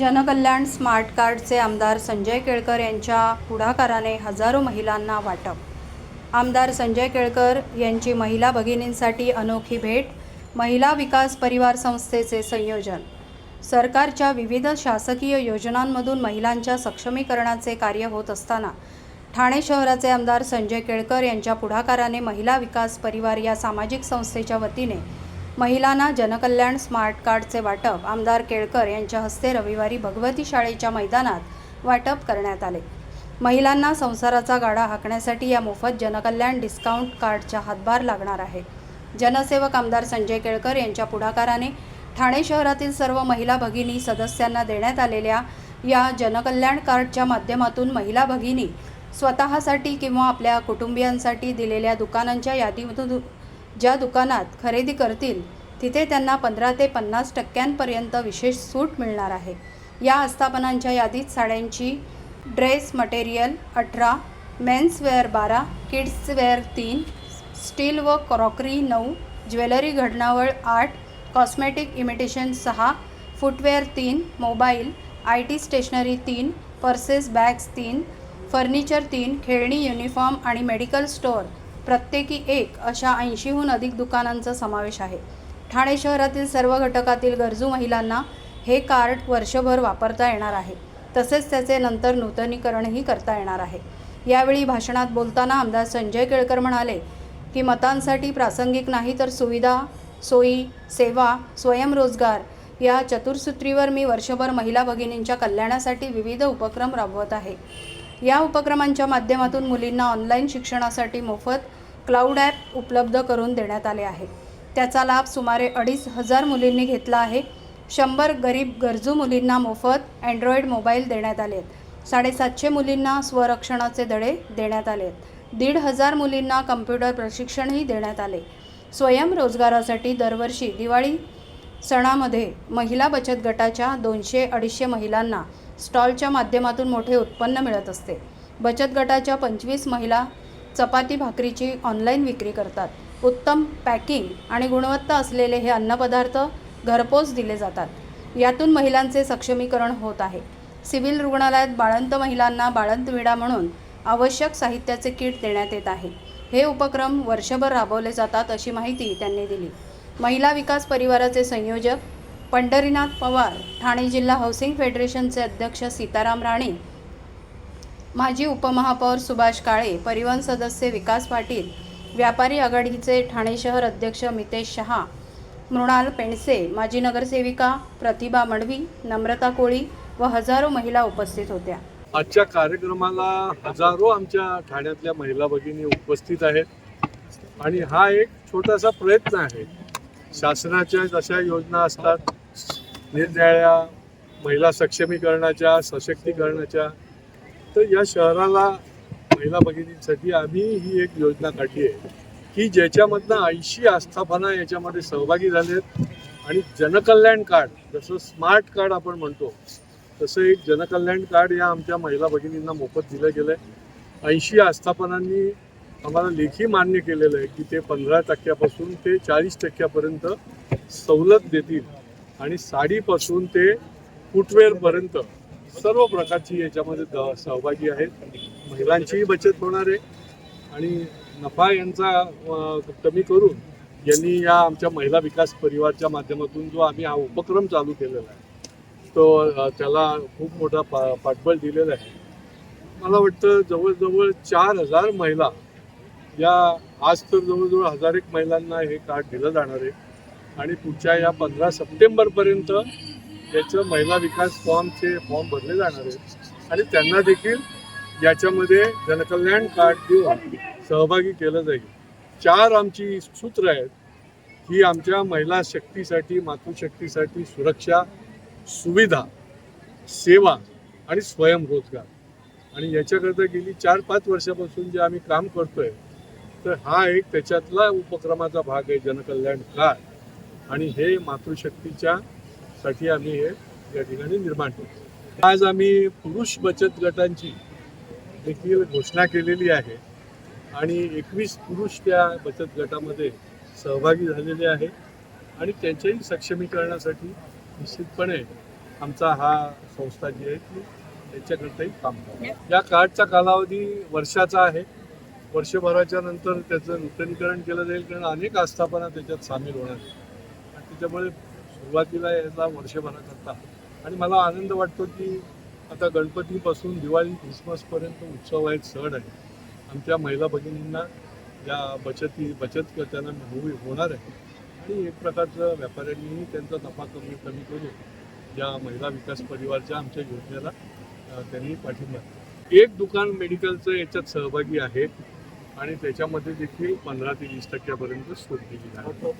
जनकल्याण स्मार्ट कार्डचे आमदार संजय केळकर यांच्या पुढाकाराने हजारो महिलांना वाटप. आमदार संजय केळकर यांची महिला भगिनींसाठी अनोखी भेट महिला विकास परिवार संस्थेचे संयोजन. सरकारच्या विविध शासकीय योजनांमधून महिलांच्या सक्षमीकरणाचे कार्य होत असताना ठाणे शहराचे आमदार संजय केळकर यांच्या पुढाकाराने महिला विकास परिवार या सामाजिक संस्थेच्या वतीने महिलांना जनकल्याण स्मार्ट कार्डचे वाटप आमदार केळकर यांच्या हस्ते रविवारी भगवती शाळेच्या मैदानात वाटप करण्यात आले. महिलांना संसाराचा गाडा हाकण्यासाठी या मोफत जनकल्याण डिस्काउंट कार्डचा हातभार लागणार आहे. जनसेवक आमदार संजय केळकर यांच्या पुढाकाराने ठाणे शहरातील सर्व महिला भगिनी सदस्यांना देण्यात आलेल्या या जनकल्याण कार्डच्या माध्यमातून महिला भगिनी स्वतःसाठी किंवा आपल्या कुटुंबियांसाठी दिलेल्या दुकानांच्या यादीमधून ज्या दुकानात खरेदी करतील तिथे त्यांना पंधरा ते पन्नास टक्क्यांपर्यंत विशेष सूट मिळणार आहे. या आस्थापनांच्या यादीत साड्यांची ड्रेस मटेरियल अठरा मेन्सवेअर बारा किड्सवेअर तीन स्टील व क्रॉकरी नऊ ज्वेलरी घडणावळ आठ कॉस्मेटिक इमिटेशन सहा फुटवेअर तीन मोबाईल आय टी स्टेशनरी तीन पर्सेस बॅग्स तीन फर्निचर तीन खेळणी युनिफॉर्म आणि मेडिकल स्टोअर प्रत्येकी एक अशा ऐंशीहून अधिक दुकानांचा समावेश आहे. ठाणे शहरातील सर्व घटकातील गरजू महिलांना हे कार्ड वर्षभर वापरता येणार आहे. तसेच त्याचे नंतर नूतनीकरणही करता येणार आहे. यावेळी भाषणात बोलताना आमदार संजय केळकर म्हणाले की मतांसाठी प्रासंगिक नाही तर सुविधा सोयी सेवा स्वयंरोजगार या चतुर्सूत्रीवर मी वर्षभर महिला भगिनींच्या कल्याणासाठी विविध उपक्रम राबवत आहे. या उपक्रमांच्या माध्यमातून मुलींना ऑनलाईन शिक्षणासाठी मोफत क्लाउड ॲप उपलब्ध करून देण्यात आले आहे. त्याचा लाभ सुमारे अडीच हजार मुलींनी घेतला आहे. शंभर गरीब गरजू मुलींना मोफत अँड्रॉइड मोबाईल देण्यात आले आहेत. साडेसातशे मुलींना स्वरक्षणाचे धडे देण्यात आले आहेत. दीड हजार मुलींना कम्प्युटर प्रशिक्षणही देण्यात आले. स्वयंरोजगारासाठी दरवर्षी दिवाळी सणामध्ये महिला बचत गटाच्या दोनशे अडीचशे महिलांना स्टॉलच्या माध्यमातून मोठे उत्पन्न मिळत असते. बचत गटाच्या पंचवीस महिला चपाती भाकरीची ऑनलाईन विक्री करतात. उत्तम पॅकिंग आणि गुणवत्ता असलेले हे अन्नपदार्थ घरपोच दिले जातात. यातून महिलांचे सक्षमीकरण होत आहे. सिव्हिल रुग्णालयात बाळंत महिलांना बाळंतविडा म्हणून आवश्यक साहित्याचे किट देण्यात येत आहे. हे उपक्रम वर्षभर राबवले जातात अशी माहिती त्यांनी दिली. महिला विकास परिवाराचे संयोजक पंढरीनाथ पवार ठाणे जिल्हा हाऊसिंग फेडरेशनचे अध्यक्ष सीताराम राणे माजी उपमहापौर सुभाष काळे परिवहन सदस्य विकास पाटील व्यापारी आघाडीचे ठाणे शहर अध्यक्ष मितेश शहा मृणाल पेंडसे माजी नगरसेविका प्रतिभा मडवी नम्रता कोळी व हजारो महिला उपस्थित होत्या. आजच्या कार्यक्रमाला हजारो आमच्या ठाण्यातल्या महिला भगिनी उपस्थित आहेत. आणि हा एक छोटासा प्रयत्न आहे. शासनाच्या जशा योजना असतात निरनिराळ्या महिला सक्षमीकरणाच्या सशक्तीकरणाच्या तर या शहराला महिला भगिनींसाठी आम्ही ही एक योजना काढली आहे की ज्याच्यामधनं ऐंशी आस्थापना याच्यामध्ये सहभागी झालेत आणि जनकल्याण कार्ड जसं स्मार्ट कार्ड आपण म्हणतो तसं एक जनकल्याण कार्ड या आमच्या महिला भगिनींना मोफत दिलं गेलं आहे ऐंशी आस्थापनांनी आम्हाला लेखी मान्य केलेलं आहे की ते पंधरा टक्क्यापासून ते चाळीस टक्क्यापर्यंत सवलत देतील आणि साडीपासून ते फुटवेअरपर्यंत सर्व प्रकारची याच्यामध्ये द- सहभागी आहेत. महिलांचीही बचत होणार आहे. आणि नफा यांचा कमी करून यांनी या आमच्या महिला विकास परिवारच्या माध्यमातून जो आम्ही हा उपक्रम चालू केलेला आहे तो त्याला खूप मोठा पा पाठबळ दिलेला आहे. मला वाटतं जवळजवळ चार हजार महिला या आज तर जवळजवळ हजार एक महिलांना हे कार्ड दिलं जाणार आहे. आणि पुढच्या या पंधरा सप्टेंबरपर्यंत याचं महिला विकास फॉर्मचे फॉर्म भरले जाणार आहेत. आणि त्यांना देखील याच्यामध्ये जनकल्याण कार्ड देऊन सहभागी केलं जाईल. चार आमची सूत्र आहेत. ही आमच्या महिला शक्तीसाठी मातृशक्तीसाठी सुरक्षा सुविधा सेवा आणि स्वयंरोजगार आणि याच्याकरता गेली चार पाच वर्षापासून जे आम्ही काम करतोय तर हा एक त्याच्यातला उपक्रमाचा भाग आहे जनकल्याण कार्ड. आणि हे मातृशक्तीच्या साठी आम्ही हे या ठिकाणी निर्माण केलं. आज आम्ही पुरुष बचत गटांची देखील घोषणा केलेली आहे आणि एकवीस पुरुष त्या बचत गटामध्ये सहभागी झालेले आहे आणि त्यांच्याही सक्षमीकरणासाठी निश्चितपणे आमचा हा संस्था जी आहे ती त्याच्याकरताही काम करतो. या कार्डचा कालावधी वर्षाचा आहे. वर्षभराच्या नंतर त्याचं नूतनीकरण केलं जाईल कारण अनेक आस्थापना त्याच्यात सामील होणार आहेत. आणि त्याच्यामुळे सुरुवातीला याचा वर्षभराकरता. आणि मला आनंद वाटतो की आता गणपतीपासून दिवाळी ख्रिसमसपर्यंत उत्सव आहेत सण आहे आमच्या महिला भगिनींना ज्या बचती बचत त्यांना होई होणार आहे. आणि एक प्रकारचं व्यापाऱ्यांनीही त्यांचा नफा कमी कमी करून ज्या महिला विकास परिवारच्या आमच्या योजनेला त्यांनी पाठिंबा एक दुकान मेडिकलचं याच्यात सहभागी आहे आणि त्याच्यामध्ये देखील पंधरा ते वीस टक्क्यापर्यंत सूट दिली आहे